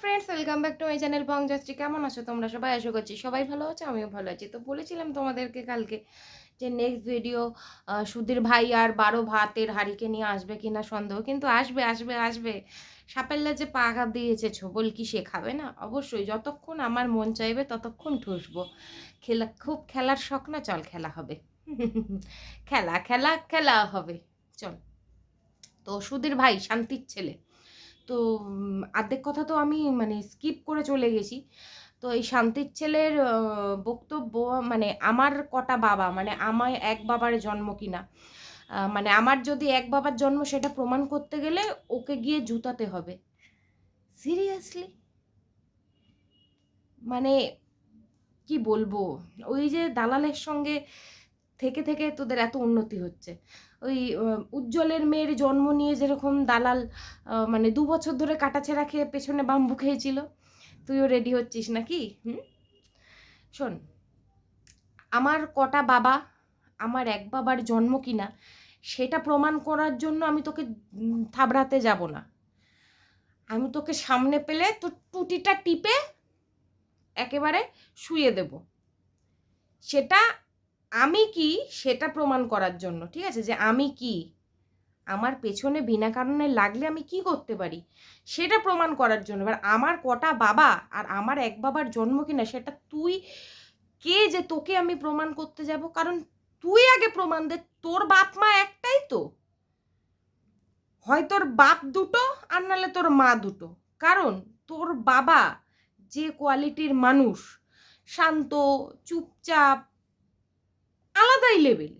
Friends welcome back to my channel পংযাত্রী কেমন আছো তোমরা? সবাই আশা করছি সবাই ভালো আছো, আমিও ভালো আছি। তো বলেছিলাম তোমাদেরকে কালকে যে নেক্সট ভিডিও সুধীর ভাই আর বারো ভাতের হাড়িকে নিয়ে আসবে কি না সন্দেহ, কিন্তু আসবে আসবে আসবে। সাপেল্লা যে পা পাকা দিয়েছে ছোবল কি সে খাবে না? অবশ্যই, যতক্ষণ আমার মন চাইবে ততক্ষণ ঠুসবো। খেলা, খুব খেলার শখ না, চল খেলা হবে। খেলা খেলা খেলা হবে। চল। তো সুধীর ভাই, শান্তির ছেলে। তো আর্ধেক কথা তো আমি মানে স্কিপ করে চলে গেছি। তো এই শান্তির ছেলের বক্তব্য মানে আমার কটা বাবা মানে আমার এক বাবার জন্ম কিনা মানে আমার যদি এক বাবার জন্ম সেটা প্রমাণ করতে গেলে ওকে গিয়ে জুতাতে হবে। সিরিয়াসলি মানে কি বলব? ওই যে দালালের সঙ্গে থেকে থেকে তোদের এত উন্নতি হচ্ছে। ওই উজ্জ্বলের মেয়ের জন্ম নিয়ে যেরকম দালাল মানে দু বছর ধরে কাটাছেড়া খেয়ে পেছনে বাম্বু খেয়েছিল। তুইও রেডি হচ্ছিস নাকি? হুম? শোন, আমার কটা বাবা, আমার এক বাবার জন্ম কিনা, সেটা প্রমাণ করার জন্য আমি তোকে থাবড়াতে যাব না। আমি তোকে সামনে পেলে তোর টুটিটা টিপে একেবারে শুয়ে দেব। সেটা আমি কি সেটা প্রমাণ করার জন্য, ঠিক আছে? যে আমি কি? আমার পেছনে বিনা কারণে লাগলে আমি কি করতে পারি? সেটা প্রমাণ করার জন্য। এবার আমার কটা বাবা আর আমার এক বাবার জন্ম কিনা, সেটা তুই কে যে তোকে আমি প্রমাণ করতে যাব? কারণ তুই আগে প্রমাণ দে, তোর বাপ মা একটাই তো। হয় তোর বাপ দুটো আর নাহলে তোর মা দুটো। কারণ তোর বাবা যে কোয়ালিটির মানুষ, শান্ত, চুপচাপ আলাদাই লেভেল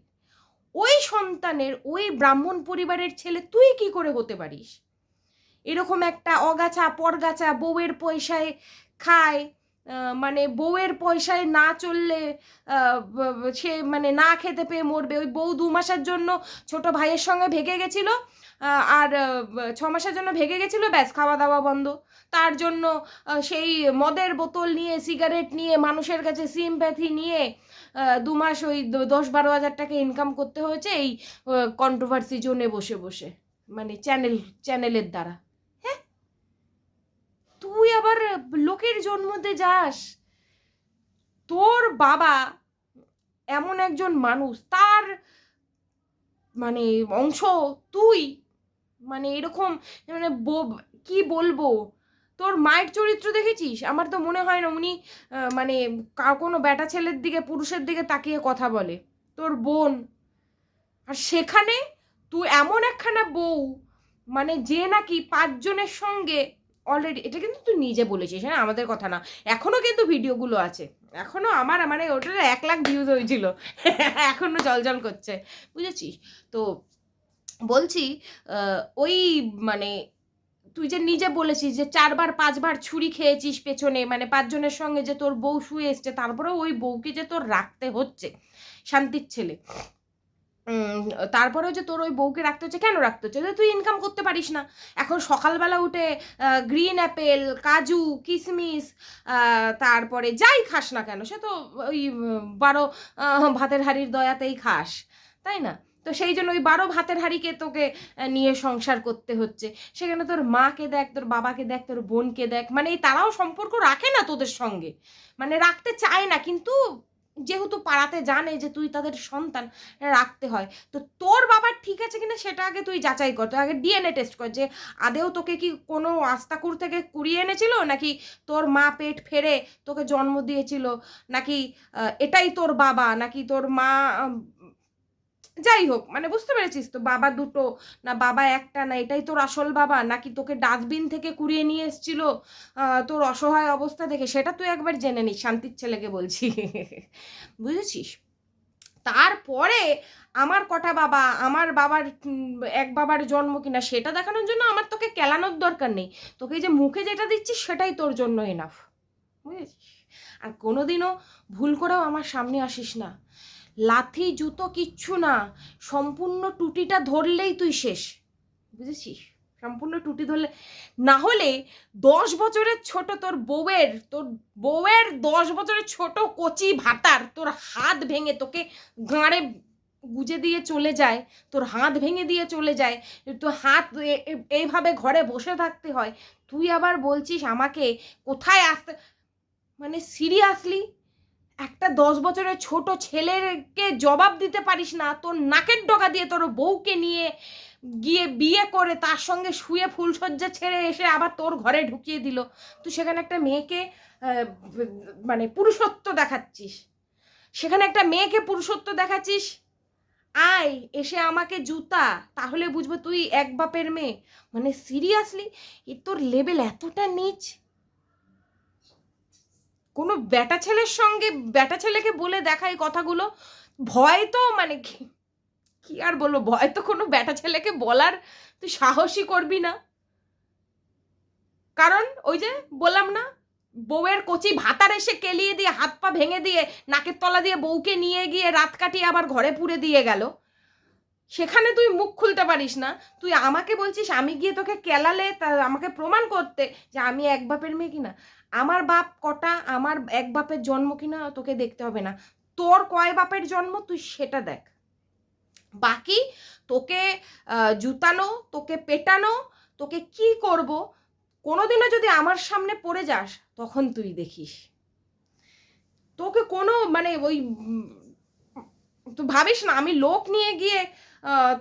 ওই সন্তানের, ওই ব্রাহ্মণ পরিবারের ছেলে তুই কি করে হতে পারিস? এরকম একটা অগাছা পরগাছা বউয়ের পয়সায় খায় মানে বউয়ের পয়সায় না চললে সে মানে না খেতে পেয়ে মরবে। ওই বউ দু মাসের জন্য ছোট ভাইয়ের সঙ্গে ভেগে গেছিল আর ছ মাসের জন্য ভেগে গেছিল, ব্যাস খাওয়া দাওয়া বন্ধ। তার জন্য সেই মদের বোতল নিয়ে, সিগারেট নিয়ে, মানুষের কাছে সিম্প্যাথি নিয়ে দু মাস ওই দশ বারো হাজার টাকা ইনকাম করতে হয়েছে এই কন্ট্রোভার্সি জোনে বসে বসে মানে চ্যানেল চ্যানেলের দ্বারা। হ্যাঁ? তুই আবার লোকের জন্মতে যাস। তোর বাবা এমন একজন মানুষ, তার মানে অংশ তুই মানে এরকম মানে কি বলব? তোর মায়ের চরিত্র দেখেছিস? আমার তো মনে হয় না উনি মানে কোনো বেটা ছেলের দিকে, পুরুষের দিকে তাকিয়ে কথা বলে। তোর বোন। আর সেখানে তুই এমন একখানা বউ মানে যে নাকি পাঁচজনের সঙ্গে অলরেডি এটা কিন্তু তুই নিজে বলেছিস হ্যাঁ? আমাদের কথা না। এখনও কিন্তু ভিডিওগুলো আছে। এখনও আমার মানে ওটার এক লাখ ভিউজ হয়েছিল। এখনও জল করছে। বুঝেছিস? তো বলছি ওই মানে তুই যে নিজে বলেছিস যে চারবার, পাঁচবার ছুরি খেয়েছিস পেছনে মানে পাঁচজনের সঙ্গে যে তোর বউ শুয়ে এসছে, তারপরেও ওই বউকে যে তোর রাখতে হচ্ছে, শান্তির ছেলে। তারপরেও যে তোর ওই বউকে রাখতে হচ্ছে, কেন রাখতে হচ্ছে? তুই ইনকাম করতে পারিস না। এখন সকালবেলা উঠে গ্রিন অ্যাপেল কাজু কিশমিশ তারপরে যাই খাস না কেন, সে তো ওই বারো ভাতের হাড়ির দয়াতেই খাস, তাই না? তো সেই জন্য ওই বারো ভাতের হাড়িকে তোকে নিয়ে সংসার করতে হচ্ছে। সেখানে তোর মাকে দেখ, তোর বাবাকে দেখ, তোর বোনকে দেখ। মানে তারাও সম্পর্ক রাখে না তোদের সঙ্গে। মানে রাখতে চায় না, কিন্তু যেহেতু পাড়াতে জানে যে তুই তাদের সন্তান, রাখতে হয়। তো তোর বাবার ঠিক আছে কিনা সেটা আগে তুই যাচাই কর। তুই আগে ডিএনএ টেস্ট কর যে আদেও তোকে কি কোনো আস্তাকুর থেকে কুড়িয়ে এনেছিল? নাকি তোর মা পেট ফেরে তোকে জন্ম দিয়েছিল? নাকি এটাই তোর বাবা? নাকি তোর মা যাই হোক মানে বুঝতে পেরেছিস তো, বাবা দুটো, না বাবা একটা, না এটাই তোর আসল বাবা, নাকি তোকে ডাস্টবিন থেকে কুড়িয়ে নিয়ে এসেছিল তোর অসহায় অবস্থা থেকে সেটা তুই একবার জেনে নিস, শান্তির ছেলেকে বলছি। বুঝেছিস? তারপরে আমার কটা বাবা, আমার বাবার এক বাবার জন্ম কিনা, সেটা দেখানোর জন্য আমার তোকে কেলানোর দরকার নেই। তোকে যে মুখে যেটা দিচ্ছিস সেটাই তোর জন্য এনাফ বুঝেছিস? আর কোনোদিনও ভুল করেও আমার সামনে আসিস না। লাথি, জুতো কিচ্ছু না। সম্পূর্ণ টুটিটা ধরলেই তুই শেষ। বুঝেছিস? সম্পূর্ণ টুটি ধরলে। না হলে দশ বছরের ছোট তোর বউয়ের তোর বউয়ের দশ বছরের ছোট কচি ভাতার তোর হাত ভেঙে তোকে গাঁড়ে গুজে দিয়ে চলে যায়, তোর হাত ভেঙে দিয়ে চলে যায়, তোর হাত এইভাবে ঘরে বসে থাকতে হয়। তুই আবার বলছিস আমাকে কোথায় আসতে মানে সিরিয়াসলি একটা দশ বছরের ছোট ছেলেকে জবাব দিতে পারিস না, তোর নাকের ডগা দিয়ে তোর বউকে নিয়ে গিয়ে বিয়ে করে তার সঙ্গে শুয়ে ফুলসজ্জা ছেড়ে এসে আবার তোর ঘরে ঢুকিয়ে দিল। তুই সেখানে একটা মেয়েকে মানে পুরুষত্ব দেখাচ্ছিস। সেখানে একটা মেয়েকে পুরুষত্ব দেখাচ্ছিস? আয়, এসে আমাকে জুতা, তাহলে বুঝব তুই এক বাপের মেয়ে। মানে সিরিয়াসলি এ তোর লেভেল এতটা নিচ? কোনো ব্যাটা ছেলের সঙ্গে, ব্যাটা ছেলেকে বলে দেখা এই কথাগুলো, ভয় তো মানে কি আর বলব? ভয় তো কোনো ব্যাটা ছেলেকে বলার তুই সাহসই করবি না। কারণ ওই যে বললাম না, বউয়ের কচি ভাতার এসে কেলিয়ে দিয়ে, হাত পা ভেঙে দিয়ে, নাকের তলা দিয়ে বউকে নিয়ে গিয়ে রাত কাটিয়ে আবার ঘরে পুরে দিয়ে গেল। সেখানে তুই মুখ খুলতে পারিস না। তুই আমাকে বলছিস আমি গিয়ে তোকে কেলালে তা, আমাকে প্রমাণ করতে যে আমি এক বাপের মেয়ে কিনা। আমার বাপ কটা, আমার এক বাপের জন্ম কিনা তোকে দেখতে হবে না। তোর কয় বাপের জন্ম তুই সেটা দেখ। বাকি তোকে জুতানো, তোকে পেটানো, তোকে কি করব, কোনোদিনও যদি আমার সামনে পড়ে যাস, তখন তুই দেখিস। তোকে কোনো মানে ওই তো ভাবিস না, আমি লোক নিয়ে গিয়ে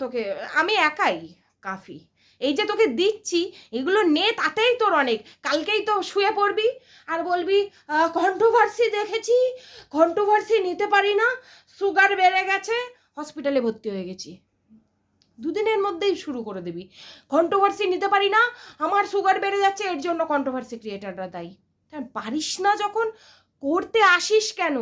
তোকে, আমি একাই কাফি। এই যে তোকে দিচ্ছি, এগুলো নে, তাতেই তোর অনেক। কালকেই তো শুয়ে পড়বি আর বলবি কন্ট্রোভার্সি দেখেছি কন্ট্রোভার্সি নিতে পারি না সুগার বেড়ে গেছে হসপিটালে ভর্তি হয়ে গেছি। দুদিনের মধ্যেই শুরু করে দিবি। কন্ট্রোভার্সি নিতে পারি না, আমার সুগার বেড়ে যাচ্ছে, এর জন্য কন্ট্রোভার্সি ক্রিয়েটাররা দায়ী। পারিস না যখন, করতে আসিস কেন?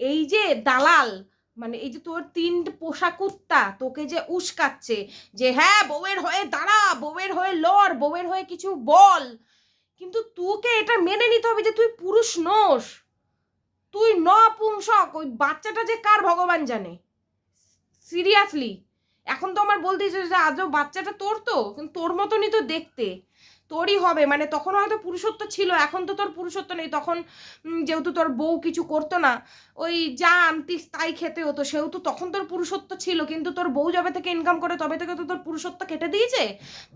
এই যে দালাল মানে এই যে তোর তিন পোষা কুত্তা, তোকে যে উস্কাচ্ছে যে হ্যাঁ বউয়ের হয়ে দাঁড়া, বউয়ের হয়ে লড়, বউয়ের হয়ে কিছু বল। কিন্তু তোকে এটা মেনে নিতে হবে যে তুই পুরুষ নোস। তুই নপুংসক, ওই বাচ্চাটা যে কার ভগবান জানে? সিরিয়াসলি। এখন তো আমার বলতে যে আজও বাচ্চাটা তোর তো, কিন্তু তোর মতনই তো দেখতে। তোরই হবে। মানে তখন হয়তো পুরুষত্ব ছিল, এখন তো তোর পুরুষত্ব নেই। তখন যেহেতু তোর বউ কিছু করতো না, ওই যা আনতিস তাই খেতে হতো। সেহেতু তখন তোর পুরুষত্ব ছিল, কিন্তু তোর বউ যবে থেকে ইনকাম করে, তবে থেকে তো তোর পুরুষত্ব কেটে দিয়েছে।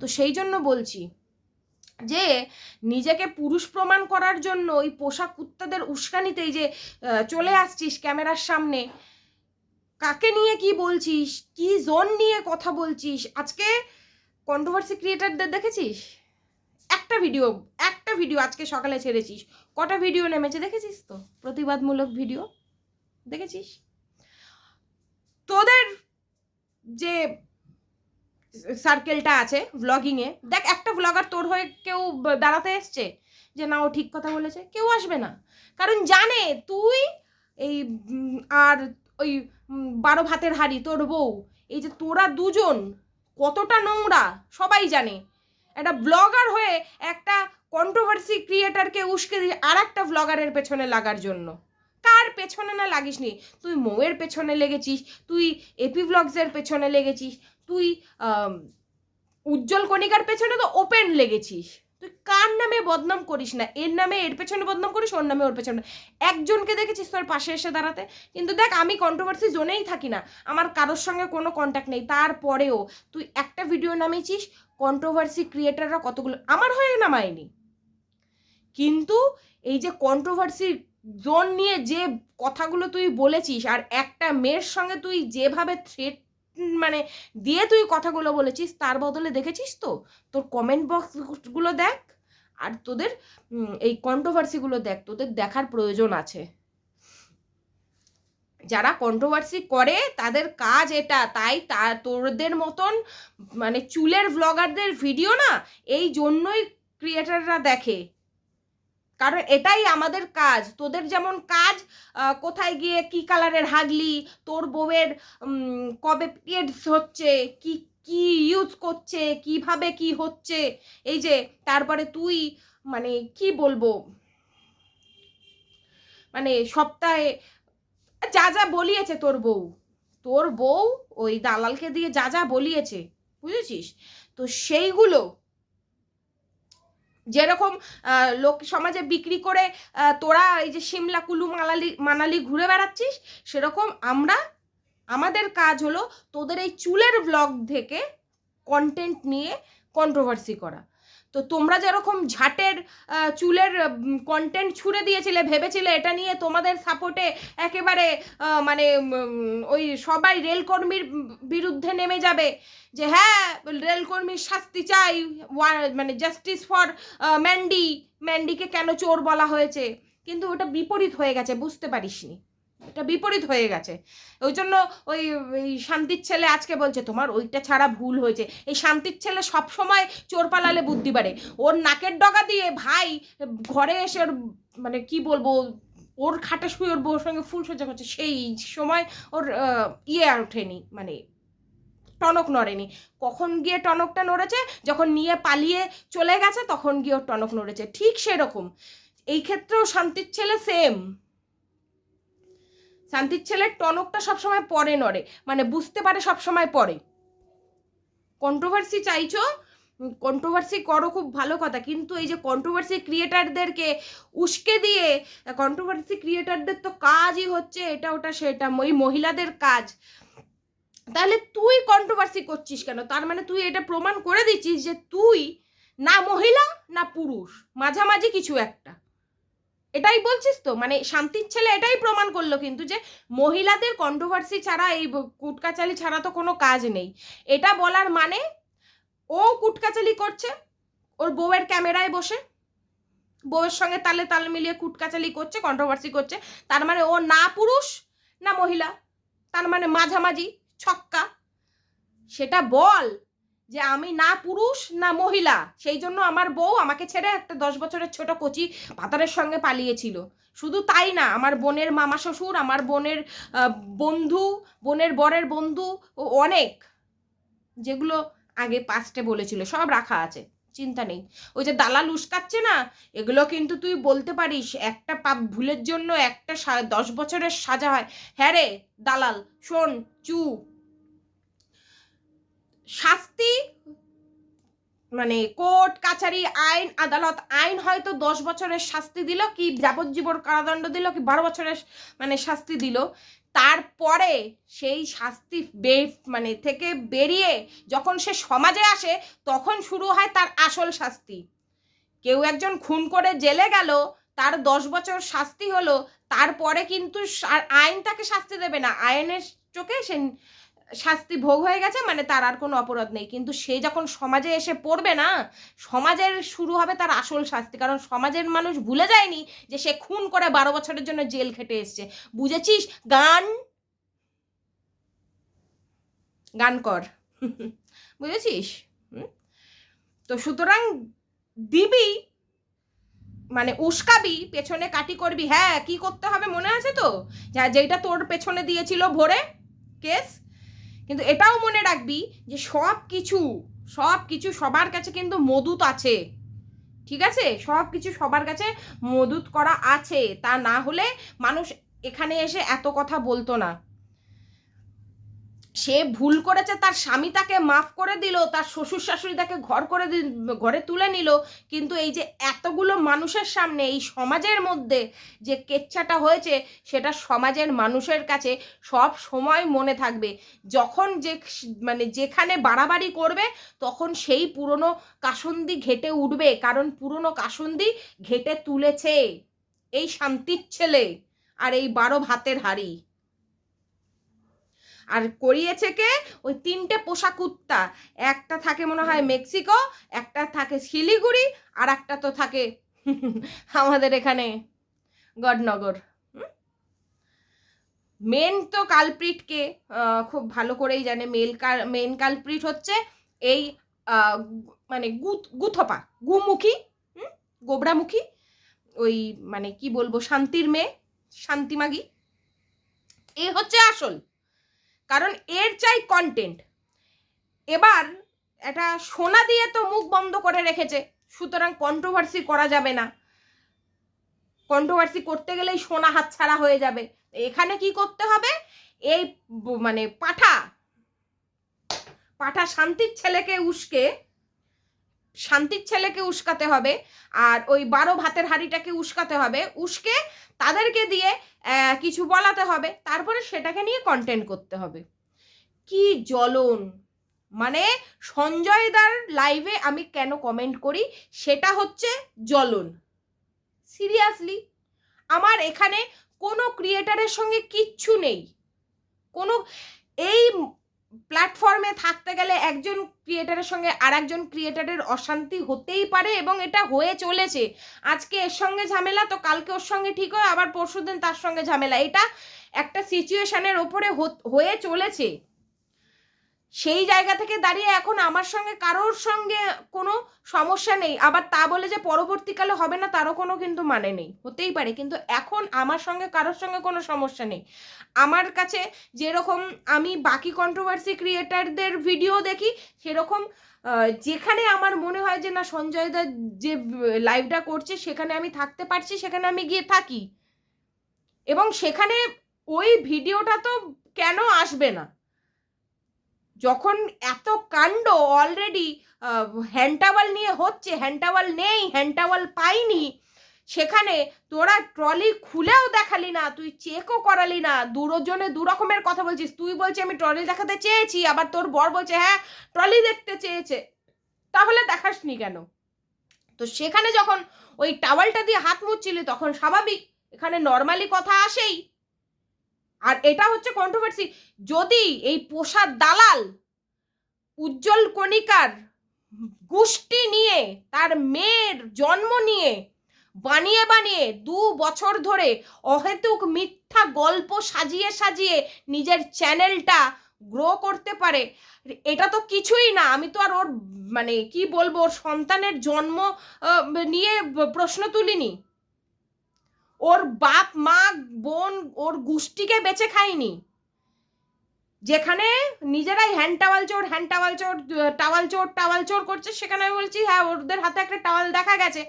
তো সেই জন্য বলছি যে, নিজেকে পুরুষ প্রমাণ করার জন্য ওই পোশাক কুত্তাদের উস্কানিতেই যে চলে আসছিস ক্যামেরার সামনে, কাকে নিয়ে কি বলছিস? কি জোন নিয়ে কথা বলছিস? আজকে কন্ট্রোভার্সি ক্রিয়েটারদের দেখেছিস? একটা ভিডিও একটা ভিডিও আজকে সকালে ছেড়েছিস। কটা ভিডিও নেমেছে দেখেছিস তো? প্রতিবাদমূলক ভিডিও দেখেছিস? তোদের যে সার্কেলটা আছে ভ্লগিংয়ে দেখ, একটা ভ্লগার তোর হয়ে কেউ দাঁড়াতে এসছে যে, না, ও ঠিক কথা বলেছে। কেউ আসবে না। কারণ জানে তুই এই আর ওই বারো ভাতের হাড়ি, তোর বউ, এই যে তোরা দুজন, কতটা নোংরা, সবাই জানে। একটা ব্লগার হয়ে একটা কন্ট্রোভার্সি ক্রিয়েটারকে উস্কে দিয়ে আর একটা ব্লগারের পেছনে লাগার জন্য। কার পেছনে না লাগিসনি? তুই মৌয়ের পেছনে লেগেছিস, তুই এপি ব্লগসের পেছনে লেগেছিস, তুই উজ্জ্বল কণিকার পেছনে তো ওপেন লেগেছিস। তুই কার নামে বদনাম করিস না? এর নামে এর পেছনে বদনাম করিস, ওর নামে ওর পেছনে। একজনকে দেখেছিস তোর পাশে এসে দাঁড়াতে? কিন্তু দেখ, আমি কন্ট্রোভার্সি জোনেই থাকি না। আমার কারোর সঙ্গে কোনো কন্ট্যাক্ট নেই। তারপরেও তুই একটা ভিডিও নামিয়েছিস কন্ট্রোভার্সি ক্রিয়েটাররা কতগুলো? আমার হয়ে নামায়নি। কিন্তু এই যে কন্ট্রোভার্সি জোন নিয়ে যে কথাগুলো তুই বলেছিস, আর একটা মেয়ের সঙ্গে তুই যেভাবে থ্রেট মানে দিয়ে তুই কথাগুলো বলেছিস, তার বদলে দেখেছিস তো? তোর কমেন্ট বক্সগুলো দেখ, আর তোদের এই কন্ট্রোভার্সিগুলো দেখ, তোদের দেখার প্রয়োজন আছে। যারা কন্ট্রোভার্সি করে, তাদের কাজ এটা। তাই তা তোদের মতন মানে চুলের ব্লগারদের ভিডিও না, এই জন্যই ক্রিয়েটাররা দেখে। কারণ এটাই আমাদের কাজ। তোদের যেমন কাজ কোথায় গিয়ে কি কালারের হাগলি, তোর বউয়ের কবে পিরিয়ডস হচ্ছে, কি কি ইউজ করছে, কীভাবে কি হচ্ছে, এই যে, তারপরে তুই মানে কি বলব? মানে সপ্তাহে যা যা বলিয়েছে তোর বউ। তোর বউ ওই দালালকে দিয়ে যা যা বলিয়েছে, বুঝেছিস? তো সেইগুলো যেরকম লোক সমাজে বিক্রি করে তোরা এই যে সিমলা, কুলু মানালি মানালি ঘুরে বেড়াচ্ছিস, সেরকম আমরা, আমাদের কাজ হলো তোদের এই চুলের ব্লগ থেকে কন্টেন্ট নিয়ে কন্ট্রোভার্সি করা। তো তোমরা যেরকম ঝাটের চুলের কন্টেন্ট ছুড়ে দিয়েছিলে, ভেবেছিলে এটা নিয়ে তোমাদের সাপোর্টে একেবারে মানে ওই সবাই রেলকর্মীর বিরুদ্ধে নেমে যাবে। যে হ্যাঁ রেলকর্মীর শাস্তি চাই মানে জাস্টিস ফর ম্যান্ডি ম্যান্ডিকে কেন চোর বলা হয়েছে? কিন্তু ওটা বিপরীত হয়ে গেছে, বুঝতে পারিসনি। এটা বিপরীত হয়ে গেছে। ওই জন্য ওই শান্তির ছেলে আজকে বলছে, তোমার ওইটা ছাড়া ভুল হয়েছে। এই শান্তির ছেলে সব সময় চোর পালালে বুদ্ধি বাড়ে। ওর নাকের ডগা দিয়ে ভাই ঘরে এসে ওর মানে কি বলব, ওর খাটে শুয়ে ওর বউর সঙ্গে ফুল সজ্জা করছে, সেই সময় ওর ইয়ে আর ওঠেনি মানে টনক নড়েনি। কখন গিয়ে টনকটা নড়েছে? যখন নিয়ে পালিয়ে চলে গেছে, তখন গিয়ে ওর টনক নড়েছে। ঠিক সেরকম। এই ক্ষেত্রেও শান্তির ছেলে সেম শান্তির ছেলের টনকটা সবসময় পরে নড়ে মানে বুঝতে পারে সবসময় পরে। কন্ট্রোভার্সি চাইছো? কন্ট্রোভার্সি করো খুব ভালো কথা, কিন্তু এই যে কন্ট্রোভার্সি ক্রিয়েটারদেরকে উস্কে দিয়ে কন্ট্রোভার্সি ক্রিয়েটারদের তো কাজই হচ্ছে এটা, ওটা, সেটা, ওই মহিলাদের কাজ। তাহলে তুই কন্ট্রোভার্সি করছিস কেন? তার মানে তুই এটা প্রমাণ করে দিচ্ছিস যে তুই না মহিলা, না পুরুষ, মাঝামাঝি কিছু একটা। এটাই বলছিস তো? মানে শান্তির ছেলে এটাই প্রমাণ করল কিন্তু যে মহিলাদের কন্ট্রোভার্সি ছাড়া এই কুটকাচালি ছাড়া তো কোনো কাজ নেই। এটা বলার মানে ও কুটকাচালি করছে, ওর বউয়ের ক্যামেরায় বসে, বউয়ের সঙ্গে তালে তাল মিলিয়ে কুটকাচালি করছে কন্ট্রোভার্সি করছে, তার মানে ও না পুরুষ, না মহিলা, তার মানে মাঝামাঝি, ছক্কা। সেটা বল। যে আমি না পুরুষ, না মহিলা। সেই জন্য আমার বউ আমাকে ছেড়ে একটা দশ বছরের ছোট কচি পাতারের সঙ্গে পালিয়েছিল। শুধু তাই না, আমার বোনের মামা শ্বশুর, আমার বোনের বন্ধু, বোনের বরের বন্ধু, ও অনেক। যেগুলো আগে পাস্টে বলেছিল, সব রাখা আছে, চিন্তা নেই। ওই যে দালাল উস্কাচ্ছে না, এগুলো কিন্তু তুই বলতে পারিস, একটা পাপ ভুলের জন্য একটা দশ বছরের সাজা হয়। হ্যাঁ রে, দালাল, শোন চু শাস্তি? মানে কোর্ট, কাছারি আইন, আদালত আইন হয়তো দশ বছরের শাস্তি দিল কি যাবজ্জীবন কারাদণ্ড দিল কি বারো বছরের মানে শাস্তি দিল। তারপরে সেই শাস্তি বে মানে থেকে বেরিয়ে যখন সে সমাজে আসে তখন শুরু হয় তার আসল শাস্তি। কেউ একজন খুন করে জেলে গেল, তার দশ বছর শাস্তি হলো, তারপরে কিন্তু আইন তাকে শাস্তি দেবে না। আইনের চোখে সে শাস্তি ভোগ হয়ে গেছে মানে তার আর কোনো অপরাধ নেই। কিন্তু সে যখন সমাজে এসে পড়বে না, সমাজের শুরু হবে তার আসল শাস্তি। কারণ সমাজের মানুষ ভুলে যায়নি যে সে খুন করে বারো বছরের জন্য জেল খেটে এসছে। বুঝেছিস? গান গান কর। বুঝেছিস? তো সুতরাং দিবি মানে উস্কাবি, পেছনে কাটি করবি। হ্যাঁ কি করতে হবে মনে আছে তো? যেটা তোর পেছনে দিয়েছিল ভোরে, কেস? কিন্তু এটাও মনে রাখবি যে সব কিছু সব কিছু সবার কাছে কিন্তু মদুত আছে। ঠিক আছে? সব কিছু সবার কাছে মদুত করা আছে। তা না হলে মানুষ এখানে এসে এত কথা বলতো না। সে ভুল করেছে, তার স্বামী তাকে মাফ করে দিল, তার শ্বশুর শাশুড়ি তাকে ঘর করে ঘরে তুলে নিল, কিন্তু এই যে এতগুলো মানুষের সামনে, এই সমাজের মধ্যে যে কেচ্ছাটা হয়েছে, সেটা সমাজের মানুষের কাছে সব সময় মনে থাকবে। যখন যে মানে যেখানে বাড়াবাড়ি করবে, তখন সেই পুরনো কাসন্দি ঘেটে উঠবে, কারণ পুরনো কাসন্দি ঘেটে তুলেছে। এই শান্তির ছেলে আর এই বারো ভাতের হাড়ি। আর করিয়েছে কে? ওই তিনটে পোষা কুত্তা একটা থাকে মনে হয় মেক্সিকো একটা থাকে শিলিগুড়ি আর একটা তো থাকে আমাদের এখানে গডনগর। মেন তো কালপ্রিটকে খুব ভালো করেই জানে। মেল মেন কালপ্রিট হচ্ছে এই মানে গুথ গুথপা গুমুখী হুম? গোবরামুখী ওই মানে কি বলব শান্তির মেয়ে শান্তিমাগি। এ হচ্ছে আসল। কারণ এর চাই কন্টেন্ট এবার এটা সোনা দিয়ে তো মুখ বন্ধ করে রেখেছে, সুতরাং কন্ট্রোভার্সি করা যাবে না। কন্ট্রোভার্সি করতে গেলেই সোনা হাতছাড়া হয়ে যাবে। এখানে কি করতে হবে? এই মানে পাঠা পাঠা শান্তির ছেলেকে উস্কে শান্তির ছেলেকে উস্কাতে হবে আর ওই বারো ভাতের হাঁড়িটাকে উস্কাতে হবে। উস্কে তাদেরকে দিয়ে কিছু বলাতে হবে। তারপরে সেটাকে নিয়ে কন্টেন্ট করতে হবে। কি জ্বলন? মানে সঞ্জয় দার লাইভে আমি কেন কমেন্ট করি? সেটা হচ্ছে জ্বলন। সিরিয়াসলি আমার এখানে কোনো ক্রিয়েটারের সঙ্গে কিচ্ছু নেই। কোনো এই প্ল্যাটফর্মে থাকতে গেলে একজন ক্রিয়েটারের সঙ্গে আর একজন ক্রিয়েটারের অশান্তি হতেই পারে এবং এটা হয়ে চলেছে। আজকে এর সঙ্গে ঝামেলা, তো কালকে ওর সঙ্গে ঠিক হয়, আবার পরশু দিন তার সঙ্গে ঝামেলা। এটা একটা সিচুয়েশনের ওপরে হয়ে চলেছে। সেই জায়গা থেকে দাঁড়িয়ে এখন আমার সঙ্গে, কারোর সঙ্গে কোনো সমস্যা নেই। আবার তা বলে যে পরবর্তীকালে হবে না, তারও কোনো কিন্তু মানে নেই। হতেই পারে, কিন্তু এখন আমার সঙ্গে, কারোর সঙ্গে কোনো সমস্যা নেই। আমার কাছে যেরকম আমি বাকি কন্ট্রোভার্সি ক্রিয়েটারদের ভিডিও দেখি, সেরকম যেখানে আমার মনে হয় যে না, সঞ্জয় দা যে লাইভটা করছে, সেখানে আমি থাকতে পারছি, সেখানে আমি গিয়ে থাকি। এবং সেখানে ওই ভিডিওটা তো কেন আসবে না? যখন এত কাণ্ড অলরেডি হ্যান্ডটাওয়াল নিয়ে হচ্ছে হ্যান্ডটাওয়াল নেই হ্যান্ডটাওয়াল পাইনি, সেখানে তোরা ট্রলি খুলেও দেখালি না, তুই চেকও করালি না দুজনে দু রকমের কথা বলছিস, তুই বলছি আমি ট্রলি দেখাতে চেয়েছি, আবার তোর বর বলছে হ্যাঁ ট্রলি দেখতে চেয়েছে। তাহলে দেখাসনি কেন? তো সেখানে যখন ওই টাওয়ালটা দিয়ে হাত মুচ্ছিলি তখন স্বাভাবিক, এখানে নর্মালি কথা আসেই আর এটা হচ্ছে কন্ট্রোভার্সি যদি এই পোষার দালাল, উজ্জ্বল কণিকার গোষ্ঠী নিয়ে, তার মেয়ের জন্ম নিয়ে, বানিয়ে বানিয়ে দু বছর ধরে অহেতুক মিথ্যা গল্প সাজিয়ে সাজিয়ে নিজের চ্যানেলটা গ্রো করতে পারে, এটা তো কিছুই না। আমি তো আর ওর মানে কি বলব, ওর সন্তানের জন্ম নিয়ে প্রশ্ন তুলিনি। ওর বাপ, মা, বোন ওর গোষ্ঠীকে বেঁচে খায়নি। যেখানে নিজেরাই হ্যান্ড টাওয়াল চোর, হ্যান্ড টাওয়াল চোর টাওয়াল চোর টাওয়াল চোর করছে, সেখানে আমি বলছি হ্যাঁ ওদের হাতে একটা টাওয়াল দেখা গেছে।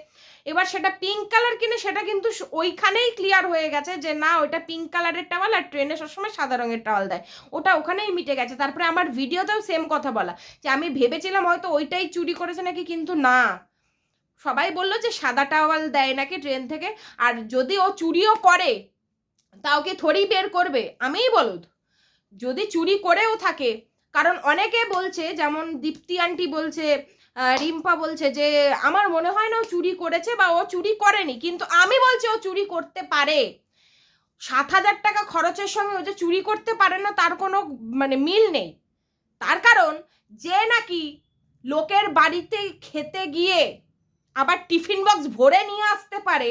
এবার সেটা পিঙ্ক কালার কিনে সেটা কিন্তু ওইখানেই ক্লিয়ার হয়ে গেছে যে না, ওইটা পিঙ্ক কালারের টাওয়াল আর ট্রেনে সবসময় সাদা রঙের টাওয়াল দেয়। ওটা ওখানেই মিটে গেছে। তারপরে আমার ভিডিওতেও সেম কথা বলা, যে আমি ভেবেছিলাম হয়তো ওইটাই চুরি করেছে নাকি, কিন্তু না। সবাই বলল যে সাদা টাওয়াল দেয় নাকি ট্রেন থেকে? আর যদি ও চুরিও করে, তাও কি থরি বের করবে? আমিই বলুদ। যদি চুরি করেও থাকে, কারণ অনেকে বলছে, যেমন দীপ্তি আন্টি বলছে রিম্পা বলছে যে, আমার মনে হয় না ও চুরি করেছে বা ও চুরি করেনি, কিন্তু আমি বলছি ও চুরি করতে পারে। সাত হাজার টাকা খরচের সঙ্গে ও যে চুরি করতে পারে না, তার কোনো মানে মিল নেই। তার কারণ, যে নাকি লোকের বাড়িতে খেতে গিয়ে আবার টিফিন বক্স ভরে নিয়ে আসতে পারে,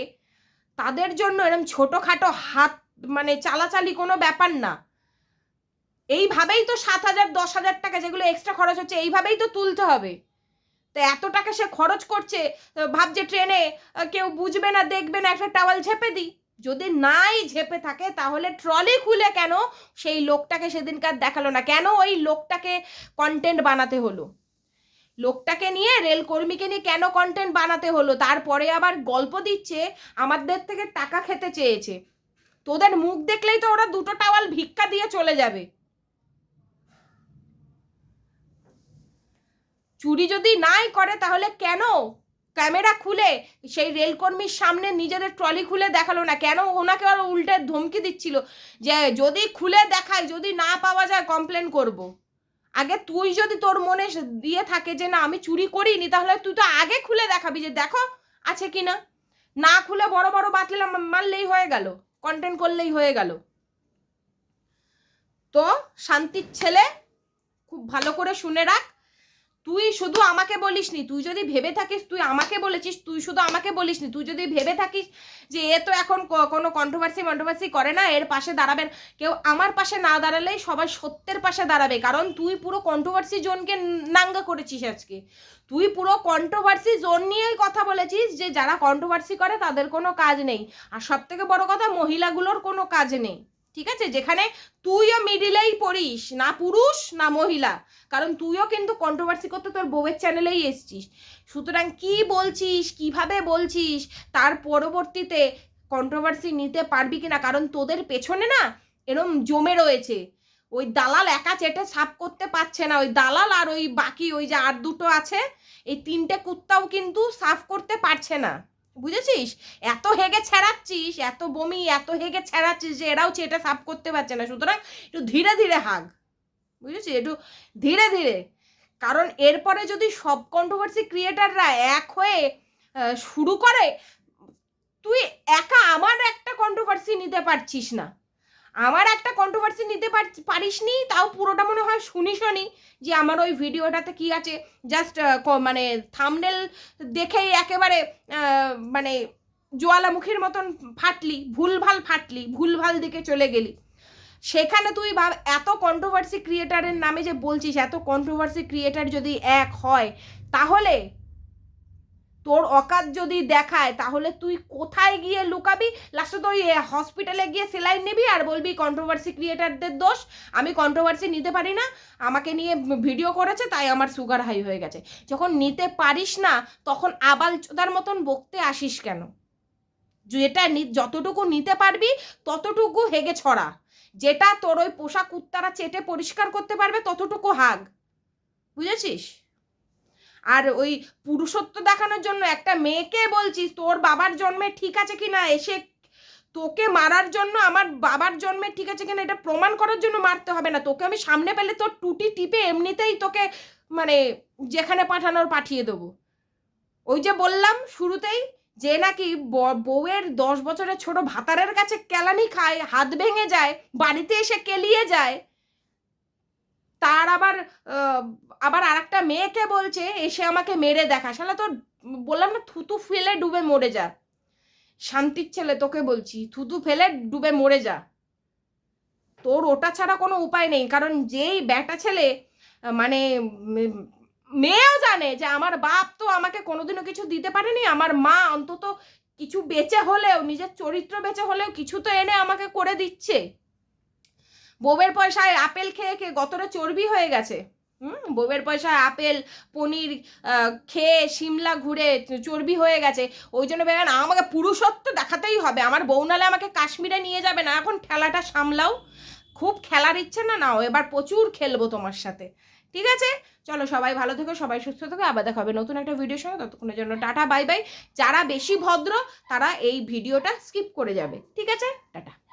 তাদের জন্য এরকম ছোটোখাটো হাত মানে চালাচালি কোনো ব্যাপার না। এইভাবেই তো সাত হাজার, দশ হাজার টাকা যেগুলো এক্সট্রা খরচ হচ্ছে, এইভাবেই তো তুলতে হবে। তো এত টাকা সে খরচ করছে, ভাবছে ট্রেনে, কেউ বুঝবে না, দেখবে না, একটা টাওয়াল ঝেপে দিই। যদি নাই ঝেপে থাকে, তাহলে ট্রলি খুলে কেন সেই লোকটাকে সেদিনকার দেখাল না? কেন ওই লোকটাকে কন্টেন্ট বানাতে হলো? লোকটাকে নিয়ে রেল কর্মীকে নিয়ে কেন কন্টেন্ট বানাতে হলো? তারপরে আবার গল্প দিচ্ছে, আমাদের থেকে টাকা খেতে চেয়েছে। তোদের মুখ দেখলেই তো ওরা দুটো টাওয়াল ভিক্ষা দিয়ে চলে যাবে। চুরি যদি নাই করে তাহলে কেন? ক্যামেরা খুলে, সেই রেলকর্মীর সামনে নিজেদের ট্রলি খুলে দেখাল না। কেন ওনাকে আর উল্টে ধমকি দিচ্ছিল? যে যদি খুলে দেখায়, যদি না পাওয়া যায় কমপ্লেন করব। আগে তুই যদি তোর মনে দিয়ে থাকে যে না, আমি চুরি করিনি, তাহলে তুই তো আগে খুলে দেখাবি যে দেখো আছে কি না না খুলে বড় বড় বাতলে মারলেই হয়ে গেল কন্টেন্ট করলেই হয়ে গেল। তো শান্তির ছেলে খুব ভালো করে শুনে রাখ তুই শুধু আমাকে বলিসনি, তুই যদি ভেবে থাকিস, তুই আমাকে বলেছিস, তুই শুধু আমাকে বলিসনি, তুই যদি ভেবে থাকিস যে এ তো এখন কোনো কন্ট্রোভার্সি মন্ট্রোভার্সি করে না, এর পাশে দাঁড়াবেন, কেউ আমার পাশে না দাঁড়ালেই সবাই সত্যের পাশে দাঁড়াবে, কারণ তুই পুরো কন্ট্রোভার্সি জোনকে নাঙ্গা করেছিস আজকে। তুই পুরো কন্ট্রোভার্সি জোন নিয়েই কথা বলেছিস যে যারা কন্ট্রোভার্সি করে তাদের কোনো কাজ নেই, আর সব থেকে বড় কথা মহিলাগুলোর কোনো কাজ নেই। ঠিক আছে? যেখানে তুইও মিডিলেই পড়িস, না পুরুষ, না মহিলা। কারণ তুইও কিন্তু কন্ট্রোভার্সি করতে তোর বউয়ের চ্যানেলেই এসছিস। সুতরাং কি বলছিস, কীভাবে বলছিস, তার পরবর্তীতে কন্ট্রোভার্সি নিতে পারবি কিনা? কারণ তোদের পেছনে না এরম জমে রয়েছে। ওই দালাল একা চেটে সাফ করতে পারছে না। ওই দালাল আর ওই বাকি, ওই যে আর দুটো আছে, এই তিনটে কুত্তাও কিন্তু সাফ করতে পারছে না। বুঝেছিস? এত হেগে ছেড়াচ্ছিস, এত বমি, এত হেগে ছেড়াচ্ছিস যে এরাও এটা সাফ করতে পারছে না। সুতরাং একটু ধীরে ধীরে হাগ, বুঝেছিস? একটু ধীরে ধীরে। কারণ এরপরে যদি সব কন্ট্রোভার্সি ক্রিয়েটাররা এক হয়ে শুরু করে, তুই একা আমার একটা কন্ট্রোভার্সি নিতে পারছিস না। আমার একটা কন্ট্রোভার্সি নিতে পার- পারিসনি, তাও পুরোটা মনে হয় শুনি শুনি যে আমার ওই ভিডিওটাতে কি আছে। জাস্ট মানে থামনেল দেখেই একেবারে মানে জোয়ালামুখীর মতন ফাটলি, ভুলভাল ফাটলি, ভুলভাল দিকে চলে গেলি। সেখানে তুই ভাব, এত কন্ট্রোভার্সি ক্রিয়েটারের নামে যে বলছিস, এত কন্ট্রোভার্সি ক্রিয়েটার যদি এক হয়, তাহলে তোর অকাত যদি দেখায়, তাহলে তুই কোথায় গিয়ে লুকাবি? লাস্টে তুই হসপিটালে গিয়ে সেলাইন নিবি আর বলবি কন্ট্রোভার্সি ক্রিয়েটারদের দোষ। আমি কন্ট্রোভার্সি নিতে পারি না। আমাকে নিয়ে ভিডিও করেছে, তাই আমার সুগার হাই হয়ে গেছে। যখন নিতে পারিস না, তখন আবাল চোদার মতন বকতে আসিস কেন? যেটা যতটুকু নিতে পারবি, ততটুকু হেগে ছড়া। যেটা তোর ওই পোশাক কুত্তারা চেটে পরিষ্কার করতে পারবে, ততটুকু হাগ। বুঝেছিস? আর ওই পুরুষত্ব দেখানোর জন্য একটা মেয়েকে বলছিস, তোর বাবার জন্মে ঠিক আছে কি না এসে তোকে মারার জন্য, আমার বাবার জন্মে ঠিক আছে কিনা এটা প্রমাণ করার জন্য মারতে হবে না। তোকে আমি সামনে পেলে তোর টুটি টিপে এমনিতেই তোকে মানে যেখানে পাঠানোর পাঠিয়ে দেবো। ওই যে বললাম শুরুতেই যে নাকি বউয়ের দশ বছরের ছোট ভাতারের কাছে কেলানি খায়, হাত ভেঙে যায়, বাড়িতে এসে কেলিয়ে যায়। তার আবার আবার আরেকটা মেয়েকে বলছে, এসে আমাকে মেরে দেখা। শালা তোর, বললাম না, থুতু ফেলে ডুবে মরে যা। শান্তির ছেলে তোকে বলছি, থুতু ফেলে ডুবে মরে যা। তোর ওটা ছাড়া কোনো উপায় নেই, কারণ যেই ব্যাটা ছেলে মানে মেয়েও জানে যে আমার বাপ তো আমাকে কোনোদিনও কিছু দিতে পারেনি, আমার মা অন্তত কিছু বেঁচে হলেও, নিজের চরিত্র বেঁচে হলেও কিছু তো এনে আমাকে করে দিচ্ছে। বউয়ের পয়সায় আপেল খেয়ে খেয়ে গতরে চর্বি হয়ে গেছে? হুম, বউয়ের পয়সায় আপেল, পনির খেয়ে সিমলা ঘুরে চর্বি হয়ে গেছে। ওই জন্য ভেবেন আমাকে পুরুষত্ব দেখাতেই হবে। আমার বউ নালে আমাকে কাশ্মীরে নিয়ে যাবে না। এখন খেলাটা সামলাও। খুব খেলার ইচ্ছে না, নাও। এবার প্রচুর খেলব তোমার সাথে। ঠিক আছে? চলো সবাই ভালো থেকো, সবাই সুস্থ থেকো। আবার দেখা হবে নতুন একটা ভিডিওর সঙ্গে। ততক্ষণের জন্য টাটা, বাই বাই। যারা বেশি ভদ্র, তারা এই ভিডিওটা স্কিপ করে যাবে। ঠিক আছে? টাটা।